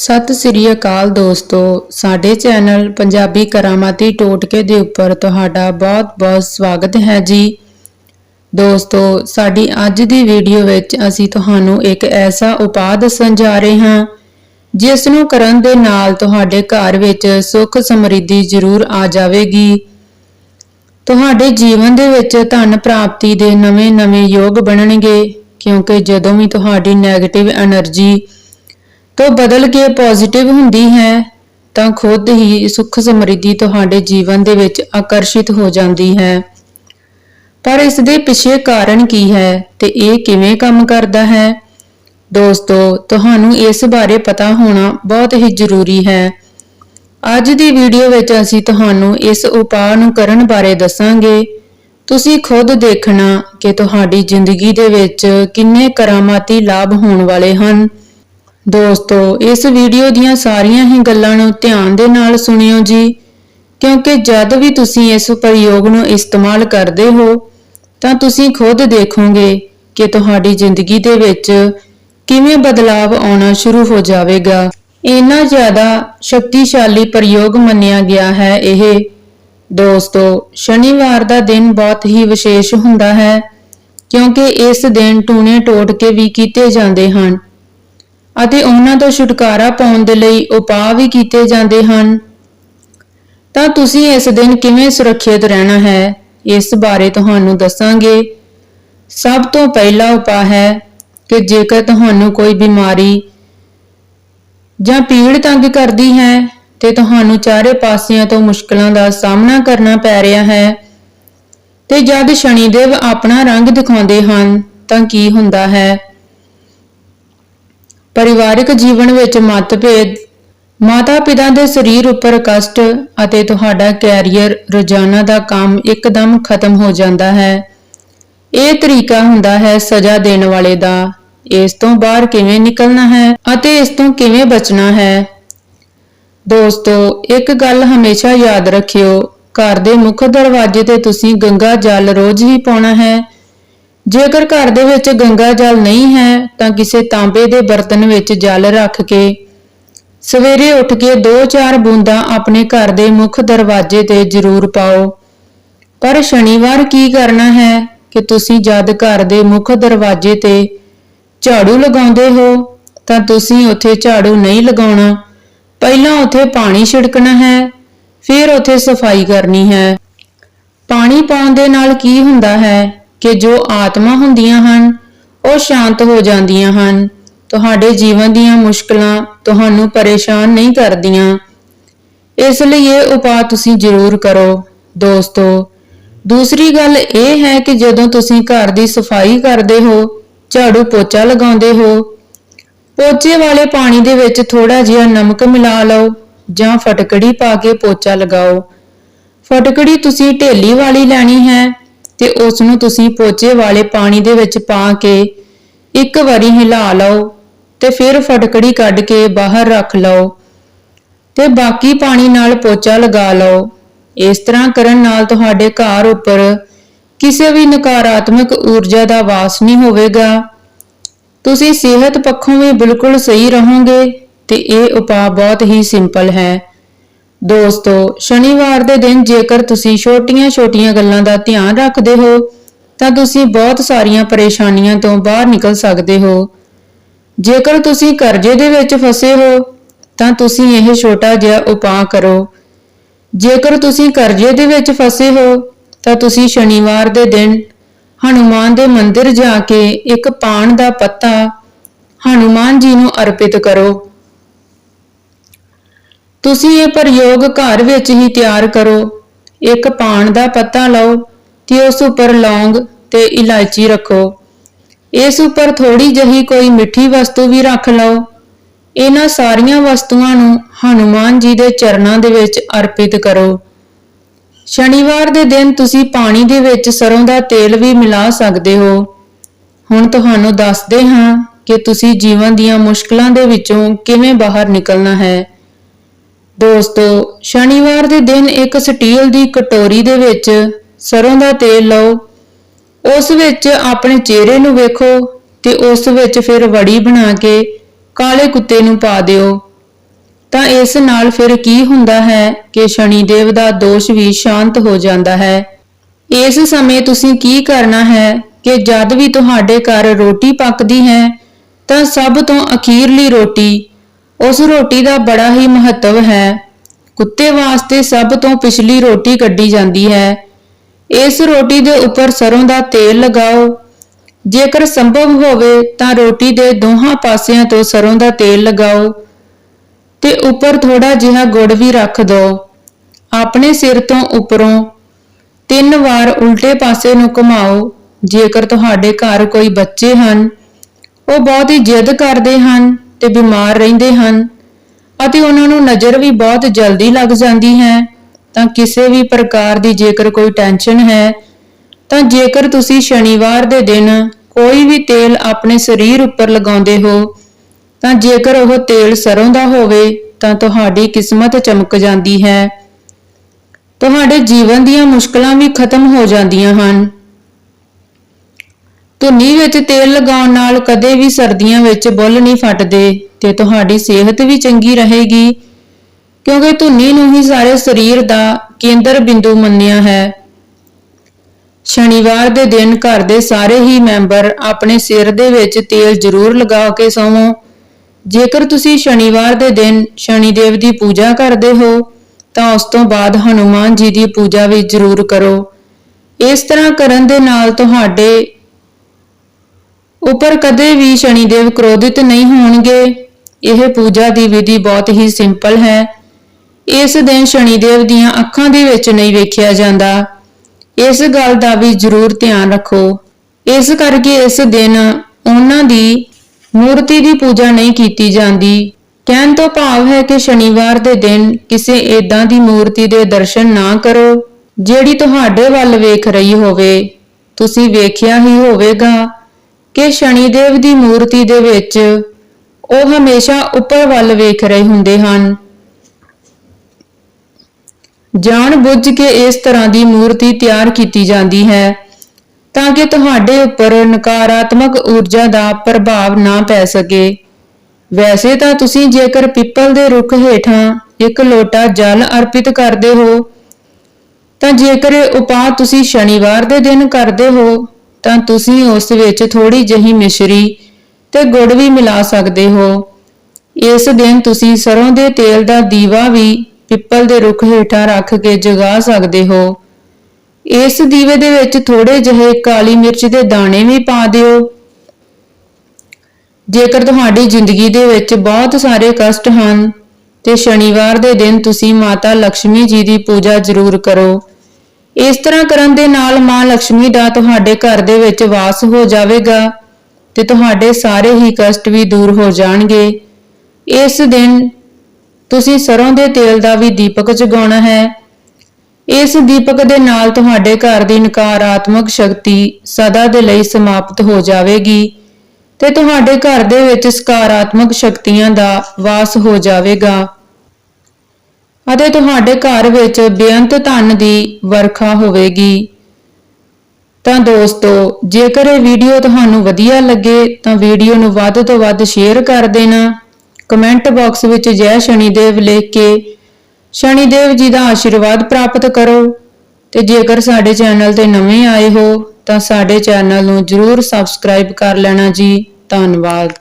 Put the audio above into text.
ਸਤਿ ਸ੍ਰੀ ਅਕਾਲ ਦੋਸਤੋ, ਸਾਡੇ ਚੈਨਲ ਪੰਜਾਬੀ ਕਰਾਮਾਤੀ ਟੋਟਕੇ ਦੇ ਉੱਪਰ ਤੁਹਾਡਾ ਬਹੁਤ-ਬਹੁਤ ਸਵਾਗਤ ਹੈ ਜੀ। ਦੋਸਤੋ, ਸਾਡੀ ਅੱਜ ਦੀ ਵੀਡੀਓ ਵਿੱਚ ਅਸੀਂ ਤੁਹਾਨੂੰ ਇੱਕ ਐਸਾ ਉਪਾਅ ਦੱਸਣ ਜਾ ਰਹੇ ਹਾਂ ਜਿਸ ਨੂੰ ਕਰਨ ਦੇ ਨਾਲ ਤੁਹਾਡੇ ਘਰ ਵਿੱਚ ਸੁੱਖ ਸਮਰਿੱਧੀ ਜ਼ਰੂਰ ਆ ਜਾਵੇਗੀ। ਤੁਹਾਡੇ ਜੀਵਨ ਦੇ ਵਿੱਚ ਧਨ ਪ੍ਰਾਪਤੀ ਦੇ ਨਵੇਂ-ਨਵੇਂ ਯੋਗ ਬਣਨਗੇ, ਕਿਉਂਕਿ ਜਦੋਂ ਵੀ ਤੁਹਾਡੀ ਨੈਗੇਟਿਵ એનર્ਜੀ ਤੋਂ ਬਦਲ ਕੇ ਪੋਜ਼ਿਟਿਵ ਹੁੰਦੀ ਹੈ, ਤਾਂ ਖੁਦ ਹੀ ਸੁੱਖ ਸਮਰਿੱਧੀ ਤੁਹਾਡੇ ਜੀਵਨ ਦੇ ਵਿੱਚ ਆਕਰਸ਼ਿਤ ਹੋ ਜਾਂਦੀ ਹੈ। ਪਰ ਇਸ ਦੇ ਪਿੱਛੇ ਕਾਰਨ ਕੀ ਹੈ ਤੇ ਇਹ ਕਿਵੇਂ ਕੰਮ ਕਰਦਾ ਹੈ? ਦੋਸਤੋ, ਤੁਹਾਨੂੰ ਇਸ ਬਾਰੇ ਪਤਾ ਹੋਣਾ ਬਹੁਤ ਹੀ ਜ਼ਰੂਰੀ ਹੈ। ਅੱਜ ਦੀ ਵੀਡੀਓ ਵਿੱਚ ਅਸੀਂ ਤੁਹਾਨੂੰ ਇਸ ਉਪਾਅ ਨੂੰ ਕਰਨ ਬਾਰੇ ਦੱਸਾਂਗੇ। ਤੁਸੀਂ ਖੁਦ ਦੇਖਣਾ ਕਿ ਤੁਹਾਡੀ ਜ਼ਿੰਦਗੀ ਦੇ ਵਿੱਚ ਕਿੰਨੇ ਕਰਾਮਾਤੀ ਲਾਭ ਹੋਣ ਵਾਲੇ ਹਨ। ਦੋਸਤੋ, ਇਸ ਵੀਡੀਓ ਦੀਆਂ ਸਾਰੀਆਂ ਹੀ ਗੱਲਾਂ ਨੂੰ ਧਿਆਨ ਦੇ ਨਾਲ ਸੁਣਿਓ ਜੀ, ਕਿਉਂਕਿ ਜਦ ਵੀ ਤੁਸੀਂ ਇਸ ਪ੍ਰਯੋਗ ਨੂੰ ਇਸਤੇਮਾਲ ਕਰਦੇ ਹੋ, ਤਾਂ ਤੁਸੀਂ ਖੁਦ ਦੇਖੋਗੇ ਕਿ ਤੁਹਾਡੀ ਜ਼ਿੰਦਗੀ ਦੇ ਵਿੱਚ ਕਿਵੇਂ ਬਦਲਾਵ ਆਉਣਾ ਸ਼ੁਰੂ ਹੋ ਜਾਵੇਗਾ। ਇੰਨਾ ਜ਼ਿਆਦਾ ਸ਼ਕਤੀਸ਼ਾਲੀ ਪ੍ਰਯੋਗ ਮੰਨਿਆ ਗਿਆ ਹੈ ਇਹ। ਦੋਸਤੋ, ਸ਼ਨੀਵਾਰ ਦਾ ਦਿਨ ਬਹੁਤ ਹੀ ਵਿਸ਼ੇਸ਼ ਹੁੰਦਾ ਹੈ, ਕਿਉਂਕਿ ਇਸ ਦਿਨ ਟੂਣੇ ਟੋਟ ਕੇ ਵੀ ਕੀਤੇ ਜਾਂਦੇ ਹਨ। ਅਤੇ ਉਹਨਾਂ ਤੋਂ ਛੁਟਕਾਰਾ ਪਾਉਣ ਦੇ ਲਈ ਉਪਾਅ ਵੀ ਕੀਤੇ ਜਾਂਦੇ ਹਨ। ਤਾਂ ਤੁਸੀਂ ਇਸ ਦਿਨ ਕਿਵੇਂ ਸੁਰੱਖਿਅਤ ਰਹਿਣਾ ਹੈ, ਇਸ ਬਾਰੇ ਤੁਹਾਨੂੰ ਦੱਸਾਂਗੇ। ਸਭ ਤੋਂ ਪਹਿਲਾ ਉਪਾਅ ਹੈ ਕਿ ਜੇਕਰ ਤੁਹਾਨੂੰ ਕੋਈ ਬਿਮਾਰੀ ਜਾਂ ਪੀੜ ਤੰਗ ਕਰਦੀ ਹੈ, ਤੇ ਤੁਹਾਨੂੰ ਚਾਰੇ ਪਾਸਿਆਂ ਤੋਂ ਮੁਸ਼ਕਲਾਂ ਦਾ ਸਾਹਮਣਾ ਕਰਨਾ ਪੈ ਰਿਹਾ ਹੈ। ਤੇ ਜਦ ਸ਼ਨੀਦੇਵ ਆਪਣਾ ਰੰਗ ਦਿਖਾਉਂਦੇ ਹਨ, ਤਾਂ ਕੀ ਹੁੰਦਾ ਹੈ? ਪਰਿਵਾਰਿਕ ਜੀਵਨ ਵਿੱਚ ਮਤਭੇਦ, ਮਾਤਾ-ਪਿਤਾ ਦੇ ਸਰੀਰ ਉੱਪਰ ਕਸ਼ਟ ਅਤੇ ਤੁਹਾਡਾ ਕੈਰੀਅਰ ਰੋਜ਼ਾਨਾ ਦਾ ਕੰਮ ਇੱਕਦਮ ਖਤਮ ਹੋ ਜਾਂਦਾ ਹੈ। ਇਹ ਤਰੀਕਾ ਹੁੰਦਾ ਹੈ ਸਜ਼ਾ ਦੇਣ ਵਾਲੇ ਦਾ। ਇਸ ਤੋਂ ਬਾਹਰ ਕਿਵੇਂ ਨਿਕਲਣਾ ਹੈ ਅਤੇ ਇਸ ਤੋਂ ਕਿਵੇਂ ਬਚਣਾ ਹੈ? ਦੋਸਤੋ, ਇੱਕ ਗੱਲ ਹਮੇਸ਼ਾ ਯਾਦ ਰੱਖਿਓ। ਘਰ ਦੇ ਮੁੱਖ ਦਰਵਾਜ਼ੇ ਤੇ ਤੁਸੀਂ ਗੰਗਾ ਜਲ ਰੋਜ਼ ਹੀ ਪਾਉਣਾ ਹੈ। ਜੇਕਰ ਘਰ ਦੇ ਵਿੱਚ ਗੰਗਾ ਜਲ ਨਹੀਂ ਹੈ, ਤਾਂ ਕਿਸੇ ਤਾਂਬੇ ਦੇ ਬਰਤਨ ਵਿੱਚ ਜਲ ਰੱਖ ਕੇ ਸਵੇਰੇ ਉੱਠ ਕੇ 2-4 ਬੂੰਦਾਂ ਆਪਣੇ ਘਰ ਦੇ ਮੁੱਖ ਦਰਵਾਜ਼ੇ ਤੇ ਜ਼ਰੂਰ ਪਾਓ। ਪਰ ਸ਼ਨੀਵਾਰ ਕੀ ਕਰਨਾ ਹੈ ਕਿ ਤੁਸੀਂ ਜਦ ਘਰ ਦੇ ਮੁੱਖ ਦਰਵਾਜ਼ੇ ਤੇ ਝਾੜੂ ਲਗਾਉਂਦੇ ਹੋ, ਤਾਂ ਤੁਸੀਂ ਉੱਥੇ ਝਾੜੂ ਨਹੀਂ ਲਗਾਉਣਾ। ਪਹਿਲਾਂ ਉੱਥੇ ਪਾਣੀ ਛਿੜਕਣਾ ਹੈ, ਫਿਰ ਉੱਥੇ ਸਫ਼ਾਈ ਕਰਨੀ ਹੈ। ਪਾਣੀ ਪਾਉਣ ਦੇ ਨਾਲ ਕੀ ਹੁੰਦਾ ਹੈ? ਕਿ ਜੋ ਆਤਮਾ ਹੁੰਦੀਆਂ ਹਨ, ਉਹ ਸ਼ਾਂਤ ਹੋ ਜਾਂਦੀਆਂ ਹਨ। ਤੁਹਾਡੇ ਜੀਵਨ ਦੀਆਂ ਮੁਸ਼ਕਲਾਂ ਤੁਹਾਨੂੰ ਪਰੇਸ਼ਾਨ ਨਹੀਂ ਕਰਦੀਆਂ। ਇਸ ਲਈ ਇਹ ਉਪਾਅ ਤੁਸੀਂ ਜ਼ਰੂਰ ਕਰੋ, ਦੋਸਤੋ। ਦੂਸਰੀ ਗੱਲ ਇਹ ਹੈ ਕਿ ਜਦੋਂ ਤੁਸੀਂ ਘਰ ਦੀ ਸਫ਼ਾਈ ਕਰਦੇ ਹੋ, ਝਾੜੂ ਪੋਚਾ ਲਗਾਉਂਦੇ ਹੋ, ਪੋਚੇ ਵਾਲੇ ਪਾਣੀ ਦੇ ਵਿੱਚ ਥੋੜਾ ਜਿਹਾ ਨਮਕ ਮਿਲਾ ਲਓ ਜਾਂ ਫਟਕੜੀ ਪਾ ਕੇ ਪੋਚਾ ਲਗਾਓ। ਫਟਕੜੀ ਤੁਸੀਂ ਢੇਲੀ ਵਾਲੀ ਲੈਣੀ ਹੈ ਤੇ ਉਸ ਨੂੰ ਤੁਸੀਂ ਪੋਚੇ ਵਾਲੇ ਪਾਣੀ ਦੇ ਵਿੱਚ ਪਾ ਕੇ ਇੱਕ ਵਾਰੀ ਹਿਲਾ ਲਓ ਤੇ ਫਿਰ ਫਟਕੜੀ ਕੱਢ ਕੇ ਬਾਹਰ ਰੱਖ ਲਓ ਤੇ ਬਾਕੀ ਪਾਣੀ ਨਾਲ ਪੋਚਾ ਲਗਾ ਲਓ। ਇਸ ਤਰ੍ਹਾਂ ਕਰਨ ਨਾਲ ਤੁਹਾਡੇ ਘਰ ਉੱਪਰ ਕਿਸੇ ਵੀ ਨਕਾਰਾਤਮਕ ਊਰਜਾ ਦਾ ਵਾਸ ਨਹੀਂ ਹੋਵੇਗਾ। ਤੁਸੀਂ ਸਿਹਤ ਪੱਖੋਂ ਵੀ ਬਿਲਕੁਲ ਸਹੀ ਰਹੋਗੇ ਤੇ ਇਹ ਉਪਾਅ ਬਹੁਤ ਹੀ ਸਿੰਪਲ ਹੈ। ਦੋਸਤੋ, ਸ਼ਨੀਵਾਰ ਦੇ ਦਿਨ ਜੇਕਰ ਤੁਸੀਂ ਛੋਟੀਆਂ-ਛੋਟੀਆਂ ਗੱਲਾਂ ਦਾ ਧਿਆਨ ਰੱਖਦੇ ਹੋ, ਤਾਂ ਤੁਸੀਂ ਬਹੁਤ ਸਾਰੀਆਂ ਪਰੇਸ਼ਾਨੀਆਂ ਤੋਂ ਬਾਹਰ ਨਿਕਲ ਸਕਦੇ ਹੋ। ਜੇਕਰ ਤੁਸੀਂ ਕਰਜ਼ੇ ਦੇ ਵਿੱਚ ਫਸੇ ਹੋ, ਤਾਂ ਤੁਸੀਂ ਇਹ ਛੋਟਾ ਜਿਹਾ ਉਪਾਅ ਕਰੋ। ਜੇਕਰ ਤੁਸੀਂ ਕਰਜ਼ੇ ਦੇ ਵਿੱਚ ਫਸੇ ਹੋ, ਤਾਂ ਤੁਸੀਂ ਸ਼ਨੀਵਾਰ ਦੇ ਦਿਨ ਹਨੂਮਾਨ ਦੇ ਮੰਦਿਰ ਜਾ ਕੇ ਇੱਕ ਪਾਨ ਦਾ ਪੱਤਾ ਹਨੂਮਾਨ ਜੀ ਨੂੰ ਅਰਪਿਤ ਕਰੋ। ਤੁਸੀਂ ਇਹ ਪ੍ਰਯੋਗ ਘਰ ਵਿੱਚ ਹੀ ਤਿਆਰ ਕਰੋ। ਇੱਕ ਪਾਣ ਦਾ ਪੱਤਾ ਲਓ ਤੇ ਉਸ ਉੱਪਰ ਲੌਂਗ ਤੇ ਇਲਾਇਚੀ ਰੱਖੋ। ਇਸ ਉੱਪਰ ਥੋੜੀ ਜਹੀ ਕੋਈ ਮਿੱਠੀ ਵਸਤੂ ਵੀ ਰੱਖ ਲਓ। ਇਹਨਾਂ ਸਾਰੀਆਂ ਵਸਤੂਆਂ ਨੂੰ ਹਨੂਮਾਨ ਜੀ ਦੇ ਚਰਨਾਂ ਦੇ ਵਿੱਚ ਅਰਪਿਤ ਕਰੋ। ਸ਼ਨੀਵਾਰ ਦੇ ਦਿਨ ਤੁਸੀਂ ਪਾਣੀ ਦੇ ਵਿੱਚ ਸਰੋਂ ਦਾ ਤੇਲ ਵੀ ਮਿਲਾ ਸਕਦੇ ਹੋ। ਹੁਣ ਤੁਹਾਨੂੰ ਦੱਸਦੇ ਹਾਂ ਕਿ ਤੁਸੀਂ ਜੀਵਨ ਦੀਆਂ ਮੁਸ਼ਕਲਾਂ ਦੇ ਵਿੱਚੋਂ ਕਿਵੇਂ ਬਾਹਰ ਨਿਕਲਣਾ ਹੈ। ਦੋਸਤੋ, ਸ਼ਨੀਵਾਰ ਦੇ ਦਿਨ ਇੱਕ ਸਟੀਲ ਦੀ ਕਟੋਰੀ ਦੇ ਵਿੱਚ ਸਰੋਂ ਦਾ ਤੇਲ ਲਓ। ਉਸ ਵਿੱਚ ਆਪਣੇ ਚਿਹਰੇ ਨੂੰ ਵੇਖੋ ਤੇ ਉਸ ਵਿੱਚ ਫਿਰ ਵੜੀ ਬਣਾ ਕੇ ਕਾਲੇ ਕੁੱਤੇ ਨੂੰ ਪਾ ਦਿਓ। ਤਾਂ ਇਸ ਨਾਲ ਫਿਰ ਕੀ ਹੁੰਦਾ ਹੈ ਕਿ ਸ਼ਨੀ ਦੇਵ ਦਾ ਦੋਸ਼ ਵੀ ਸ਼ਾਂਤ ਹੋ ਜਾਂਦਾ ਹੈ। ਇਸ ਸਮੇਂ ਤੁਸੀਂ ਕੀ ਕਰਨਾ ਹੈ ਕਿ ਜਦ ਵੀ ਤੁਹਾਡੇ ਘਰ ਰੋਟੀ ਪੱਕਦੀ ਹੈ ਤਾਂ ਸਭ ਤੋਂ ਅਖੀਰਲੀ ਰੋਟੀ ਉਸ ਰੋਟੀ ਦਾ ਬੜਾ ਹੀ ਮਹੱਤਵ ਹੈ। ਕੁੱਤੇ ਵਾਸਤੇ ਸਭ ਤੋਂ ਪਿਛਲੀ ਰੋਟੀ ਕੱਢੀ ਜਾਂਦੀ ਹੈ। ਇਸ ਰੋਟੀ ਦੇ ਉੱਪਰ ਸਰੋਂ ਦਾ ਤੇਲ ਲਗਾਓ। ਜੇਕਰ ਸੰਭਵ ਹੋਵੇ ਤਾਂ ਰੋਟੀ ਦੇ ਦੋਹਾਂ ਪਾਸਿਆਂ ਤੋਂ ਸਰੋਂ ਦਾ ਤੇਲ ਲਗਾਓ ਤੇ ਉੱਪਰ ਥੋੜਾ ਜਿਹਾ ਗੁੜ ਵੀ ਰੱਖ ਦਿਓ। ਆਪਣੇ ਸਿਰ ਤੋਂ ਉੱਪਰੋਂ ਤਿੰਨ ਵਾਰ ਉਲਟੇ ਪਾਸੇ ਨੂੰ ਘੁਮਾਓ। ਜੇਕਰ ਤੁਹਾਡੇ ਘਰ ਕੋਈ ਬੱਚੇ ਹਨ, ਉਹ ਬਹੁਤ ਹੀ ਜਿੱਦ ਕਰਦੇ ਹਨ। ਤੇ ਬਿਮਾਰ ਰਹਿੰਦੇ ਹਨ ਅਤੇ ਉਹਨਾਂ ਨੂੰ ਨਜ਼ਰ ਵੀ ਬਹੁਤ ਜਲਦੀ ਲੱਗ ਜਾਂਦੀ ਹੈ। ਤਾਂ ਕਿਸੇ ਵੀ ਪ੍ਰਕਾਰ ਦੀ ਜੇਕਰ ਕੋਈ ਟੈਨਸ਼ਨ ਹੈ, ਤਾਂ ਜੇਕਰ ਤੁਸੀਂ ਸ਼ਨੀਵਾਰ ਦੇ ਦਿਨ ਕੋਈ ਵੀ ਤੇਲ ਆਪਣੇ ਸਰੀਰ ਉੱਪਰ ਲਗਾਉਂਦੇ ਹੋ, ਤਾਂ ਜੇਕਰ ਉਹ ਤੇਲ ਸਰੋਂ ਦਾ ਹੋਵੇ, ਤਾਂ ਤੁਹਾਡੀ ਕਿਸਮਤ ਚਮਕ ਜਾਂਦੀ ਹੈ। ਤੁਹਾਡੇ ਜੀਵਨ ਦੀਆਂ ਮੁਸ਼ਕਲਾਂ ਵੀ ਖਤਮ ਹੋ ਜਾਂਦੀਆਂ ਹਨ। ਧੁੰਨੀ ਵਿੱਚ ਤੇਲ ਲਗਾਉਣ ਨਾਲ ਕਦੇ ਵੀ ਸਰਦੀਆਂ ਵਿੱਚ ਬੁੱਲ ਨਹੀਂ ਫਟਦੇ ਤੇ ਤੁਹਾਡੀ ਸਿਹਤ ਵੀ ਚੰਗੀ ਰਹੇਗੀ। ਕਿਉਂਕਿ ਧੁੰਨੀ ਨੂੰ ਹੀ ਸਾਰੇ ਸਰੀਰ ਦਾ ਕੇਂਦਰ ਬਿੰਦੂ ਮੰਨਿਆ ਹੈ। ਸ਼ਨੀਵਾਰ ਦੇ ਦਿਨ ਘਰ ਦੇ ਸਾਰੇ ਹੀ ਮੈਂਬਰ ਆਪਣੇ ਸਿਰ ਦੇ ਵਿੱਚ ਤੇਲ ਜ਼ਰੂਰ ਲਗਾ ਕੇ ਸੌਵੋ। ਜੇਕਰ ਤੁਸੀਂ ਸ਼ਨੀਵਾਰ ਦੇ ਦਿਨ ਸ਼ਨੀ ਦੇਵ ਦੀ ਪੂਜਾ ਕਰਦੇ ਹੋ, ਤਾਂ ਉਸ ਤੋਂ ਬਾਅਦ ਹਨੂਮਾਨ ਜੀ ਦੀ ਪੂਜਾ ਵੀ ਜ਼ਰੂਰ ਕਰੋ। ਇਸ ਤਰ੍ਹਾਂ ਕਰਨ ਦੇ ਨਾਲ ਤੁਹਾਡੇ ਉਪਰ ਕਦੇ ਵੀ ਸ਼ਨੀਦੇਵ ਕ੍ਰੋਧਿਤ ਨਹੀਂ ਹੋਣਗੇ। ਇਹ ਪੂਜਾ ਦੀ ਵਿਧੀ ਬਹੁਤ ਹੀ ਸਿੰਪਲ ਹੈ। ਇਸ ਦਿਨ ਸ਼ਨੀਦੇਵ ਦੀਆਂ ਅੱਖਾਂ ਦੇ ਵਿੱਚ ਨਹੀਂ ਵੇਖਿਆ ਜਾਂਦਾ। ਇਸ ਗੱਲ ਦਾ ਵੀ ਜ਼ਰੂਰ ਧਿਆਨ ਰੱਖੋ। ਇਸ ਕਰਕੇ ਇਸ ਦਿਨ ਉਹਨਾਂ ਦੀ ਮੂਰਤੀ ਦੀ ਪੂਜਾ ਨਹੀਂ ਕੀਤੀ ਜਾਂਦੀ। ਕਹਿਣ ਤੋਂ ਭਾਵ ਹੈ ਕਿ ਸ਼ਨੀਵਾਰ ਦੇ ਦਿਨ ਕਿਸੇ ਏਦਾਂ ਦੀ ਮੂਰਤੀ ਦੇ ਦਰਸ਼ਨ ਨਾ ਕਰੋ, ਜਿਹੜੀ ਤੁਹਾਡੇ ਵੱਲ ਵੇਖ ਰਹੀ ਹੋਵੇ। ਤੁਸੀਂ ਵੇਖਿਆ ਹੀ ਹੋਵੇਗਾ। ਕਿ ਸ਼ਨੀਦੇਵ ਦੀ ਮੂਰਤੀ ਦੇ ਵਿੱਚ ਉਹ ਹਮੇਸ਼ਾ ਉੱਪਰ ਵੱਲ ਵੇਖ ਰਹੇ ਹੁੰਦੇ ਹਨ। ਜਾਣ ਬੁੱਝ ਕੇ ਇਸ ਤਰ੍ਹਾਂ ਦੀ ਮੂਰਤੀ ਤਿਆਰ ਕੀਤੀ ਜਾਂਦੀ ਹੈ ਤਾਂ ਕਿ ਤੁਹਾਡੇ ਉੱਪਰ ਨਕਾਰਾਤਮਕ ਊਰਜਾ ਦਾ ਪ੍ਰਭਾਵ ਨਾ ਪੈ ਸਕੇ। ਵੈਸੇ ਤਾਂ ਤੁਸੀਂ ਜੇਕਰ ਪਿੱਪਲ ਦੇ ਰੁੱਖ ਹੇਠਾਂ ਇੱਕ ਲੋਟਾ ਜਲ ਅਰਪਿਤ ਕਰਦੇ ਹੋ, ਤਾਂ ਜੇਕਰ ਇਹ ਉਪਾਅ ਤੁਸੀਂ ਸ਼ਨੀਵਾਰ ਦੇ ਦਿਨ ਕਰਦੇ ਹੋ ਤਾਂ ਤੁਸੀਂ ਉਸ ਵਿੱਚ ਥੋੜੀ ਜਿਹੀ ਮਿਸ਼ਰੀ ਤੇ ਗੁੜ ਵੀ ਮਿਲਾ ਸਕਦੇ ਹੋ। ਇਸ ਦਿਨ ਤੁਸੀਂ ਸਰੋਂ ਦੇ ਤੇਲ ਦਾ ਦੀਵਾ ਵੀ ਪਿੱਪਲ ਦੇ ਰੁੱਖ ਹੇਠਾਂ ਰੱਖ ਕੇ ਜਗਾ ਸਕਦੇ ਹੋ। ਇਸ ਦੀਵੇ ਦੇ ਵਿੱਚ ਥੋੜੇ ਜਿਹੇ ਕਾਲੀ ਮਿਰਚ ਦੇ ਦਾਣੇ ਵੀ ਪਾ ਦਿਓ। ਜੇਕਰ ਤੁਹਾਡੀ ਜ਼ਿੰਦਗੀ ਦੇ ਵਿੱਚ ਬਹੁਤ ਸਾਰੇ ਕਸ਼ਟ ਹਨ, ਤੇ ਸ਼ਨੀਵਾਰ ਦੇ ਦਿਨ ਤੁਸੀਂ ਮਾਤਾ ਲక్ష్ਮੀ ਜੀ ਦੀ ਪੂਜਾ ਜ਼ਰੂਰ ਕਰੋ। ਇਸ ਤਰ੍ਹਾਂ ਕਰਨ ਦੇ ਨਾਲ ਮਾਂ ਲక్ష్ਮੀ ਦਾ ਤੁਹਾਡੇ ਘਰ ਦੇ ਵਿੱਚ ਵਾਸ ਹੋ ਜਾਵੇਗਾ ਤੇ ਤੁਹਾਡੇ ਸਾਰੇ ਹੀ ਕਸ਼ਟ ਵੀ ਦੂਰ ਹੋ ਜਾਣਗੇ। ਇਸ ਦਿਨ ਤੁਸੀਂ ਸਰੋਂ ਦੇ ਤੇਲ ਦਾ ਵੀ ਦੀਪਕ ਜਗਾਉਣਾ ਹੈ। ਇਸ ਦੀਪਕ ਦੇ ਨਾਲ ਤੁਹਾਡੇ ਘਰ ਦੀ ਨਕਾਰਾਤਮਕ ਸ਼ਕਤੀ ਸਦਾ ਦੇ ਲਈ ਸਮਾਪਤ ਹੋ ਜਾਵੇਗੀ ਤੇ ਤੁਹਾਡੇ ਘਰ ਦੇ ਵਿੱਚ ਸਕਾਰਾਤਮਕ ਸ਼ਕਤੀਆਂ ਦਾ ਵਾਸ ਹੋ ਜਾਵੇਗਾ। ਅਤੇ ਤੁਹਾਡੇ ਘਰ ਵਿੱਚ ਬੇਅੰਤ ਧਨ ਦੀ ਵਰਖਾ ਹੋਵੇਗੀ। ਤਾਂ ਦੋਸਤੋ, ਜੇਕਰ ਇਹ ਵੀਡੀਓ ਤੁਹਾਨੂੰ ਵਧੀਆ ਲੱਗੇ, ਤਾਂ ਵੀਡੀਓ ਨੂੰ ਵੱਧ ਤੋਂ ਵੱਧ ਸ਼ੇਅਰ ਕਰ ਦੇਣਾ। ਕਮੈਂਟ ਬਾਕਸ ਵਿੱਚ ਜੈ ਸ਼ਨੀਦੇਵ ਲਿਖ ਕੇ ਸ਼ਨੀਦੇਵ ਜੀ ਦਾ ਆਸ਼ੀਰਵਾਦ ਪ੍ਰਾਪਤ ਕਰੋ। ਤੇ ਜੇਕਰ ਸਾਡੇ ਚੈਨਲ ਤੇ ਨਵੇਂ ਆਏ ਹੋ, ਤਾਂ ਸਾਡੇ ਚੈਨਲ ਨੂੰ ਜਰੂਰ ਸਬਸਕ੍ਰਾਈਬ ਕਰ ਲੈਣਾ ਜੀ। ਧੰਨਵਾਦ।